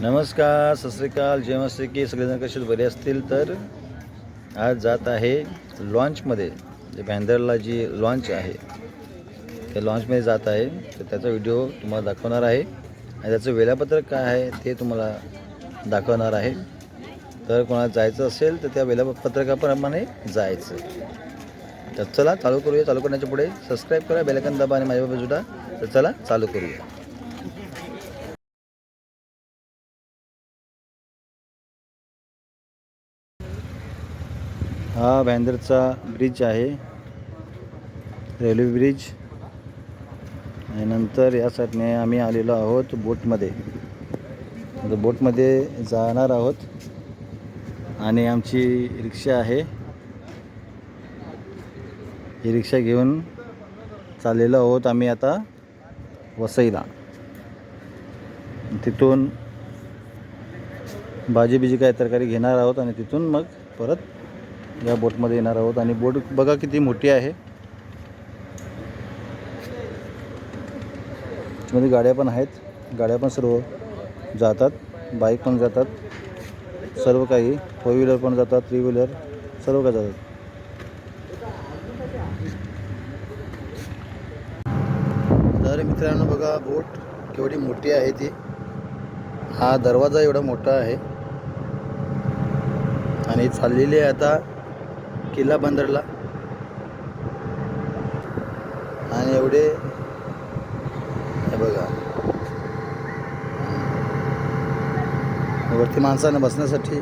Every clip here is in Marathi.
नमस्कार सत श्रीकाल जय की. सगळेजण कसे बरे असतील तर? आज जात आहे लॉन्चमध्ये. जे बँदरला जी लॉन्च आहे त्या लॉन्चमध्ये जात आहे. तर त्याचा व्हिडिओ तुम्हाला दाखवणार आहे. आणि त्याचं वेळापत्रक काय आहे ते तुम्हाला दाखवणार आहे. तर कोणाला जायचं असेल तर त्या वेळापत्रकाप्रमाणे जायचं. तर चला चालू करूया. चालू करण्याच्या पुढे सबस्क्राईब करा बेलकन दाबा आणि माझ्या बाजूला. तर चला चालू करूया. हा भांदरचा ब्रिज आहे. रेल्वे ब्रिज आणि नंतर या साईडने आम्ही आलेलो आहोत बोटमध्ये. बोटमध्ये जाणार आहोत. आणि आमची रिक्षा आहे. ही रिक्षा घेऊन चाललेलो आहोत आम्ही आता वसईला. तिथून भाजी बिजी काय तरकारी घेणार आहोत आणि तिथून मग परत या बोटमध्ये येणार आहोत. आणि बोट बघा किती मोठी आहे. त्याच्यामध्ये गाड्या पण आहेत. गाड्या पण सर्व जातात. बाईक पण जातात. सर्व काही. फोर व्हीलर पण जातात. थ्री व्हीलर सर्व काही जातात. तर मित्रांनो बघा बोट केवढी मोठी आहे ती. हा दरवाजा एवढा मोठा आहे. आणि चाललेली आहे आता किल्ला बंदरला. आणि एवढे हे बघा. वरती माणसानं बसण्यासाठी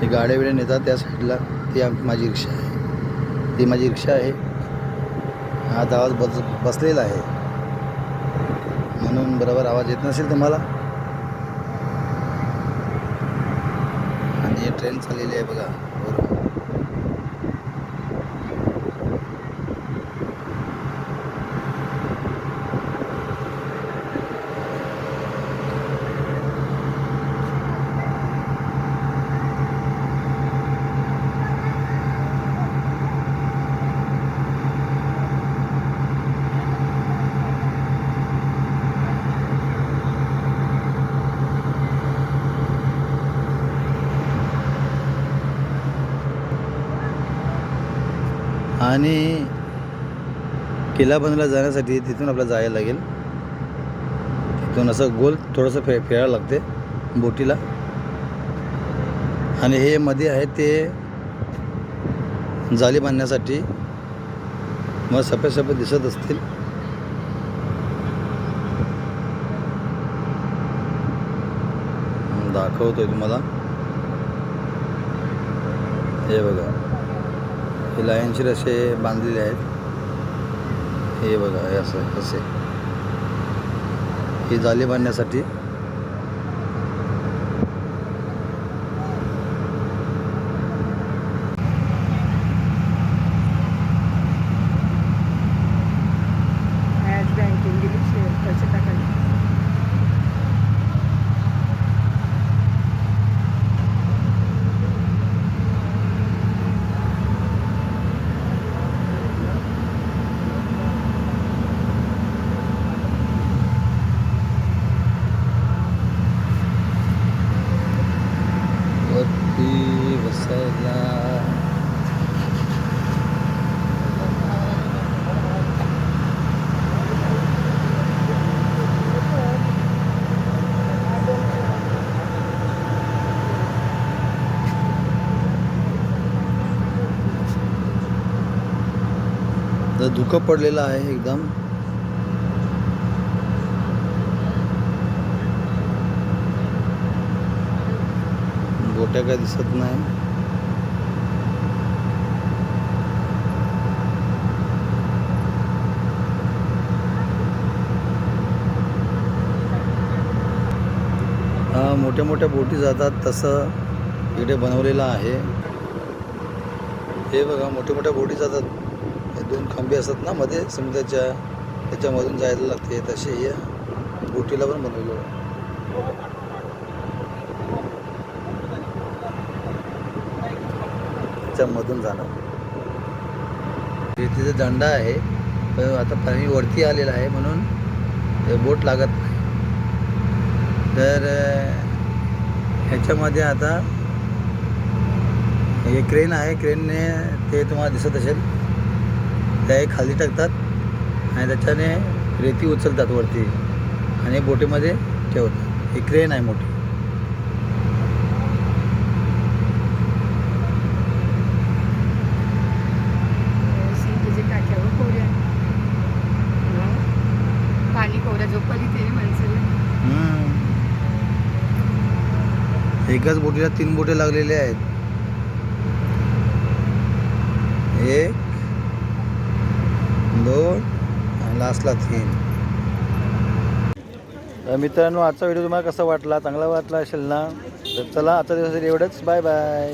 ही गाड्या बिड्या नेतात त्या साईडला. ती माझी रिक्षा आहे. ती माझी रिक्षा आहे. हा आवाज बस बसलेला आहे. म्हणून बरोबर आवाज येत नसेल तुम्हाला आणि ट्रेन चाललेली आहे बघा. आणि किल्ला बंदला जाण्यासाठी तिथून आपल्याला जायला लागेल. तिथून असं गोल थोडंसं फे फिरायला लागते बोटीला. आणि हे मध्ये आहे ते जाली बांधण्यासाठी. मग सफेद सफेद दिसत असतील. दाखवतोय तुम्हाला. हे बघा. हे लायनचे असे बांधलेले आहेत. हे बघा हे असं असे. ही जाले बांधण्यासाठी आज बँकेत गेली शेअर पैसे टाकायला वरती बसायला तर धुकं पडलेलं आहे एकदम. गोट्या काय दिसत नाही हा मोठ्या मोठ्या बोटी जातात तसं इकडे बनवलेलं आहे. हे बघा मोठ्या मोठ्या बोटी जातात. हे दोन खांबे असतात ना मध्ये समुद्राच्या त्याच्यामधून जायला लागते. तसे या बोटीला पण बनवलं आहे. त्याच्यामधून जाणं तिथे दंडा आहे पण आता पाणी वरती आलेला आहे म्हणून ते बोट लागत नाही. तर ह्याच्यामध्ये आता हे क्रेन आहे क्रेनने ते तुम्हाला दिसत असेल. त्या एक खाली टाकतात आणि त्याच्याने रेती उचलतात वरती आणि बोटीमध्ये ठेवतात. ही क्रेन आहे मोठी. एकाच बोटीला तीन बोटे लागलेले आहेत. एक दोन आणि लास्टला तीन. मित्रांनो आजचा व्हिडिओ तुम्हाला कसा वाटला? चांगला वाटला असेल ना? तर चला आजचा दिवस एवढंच. Bye bye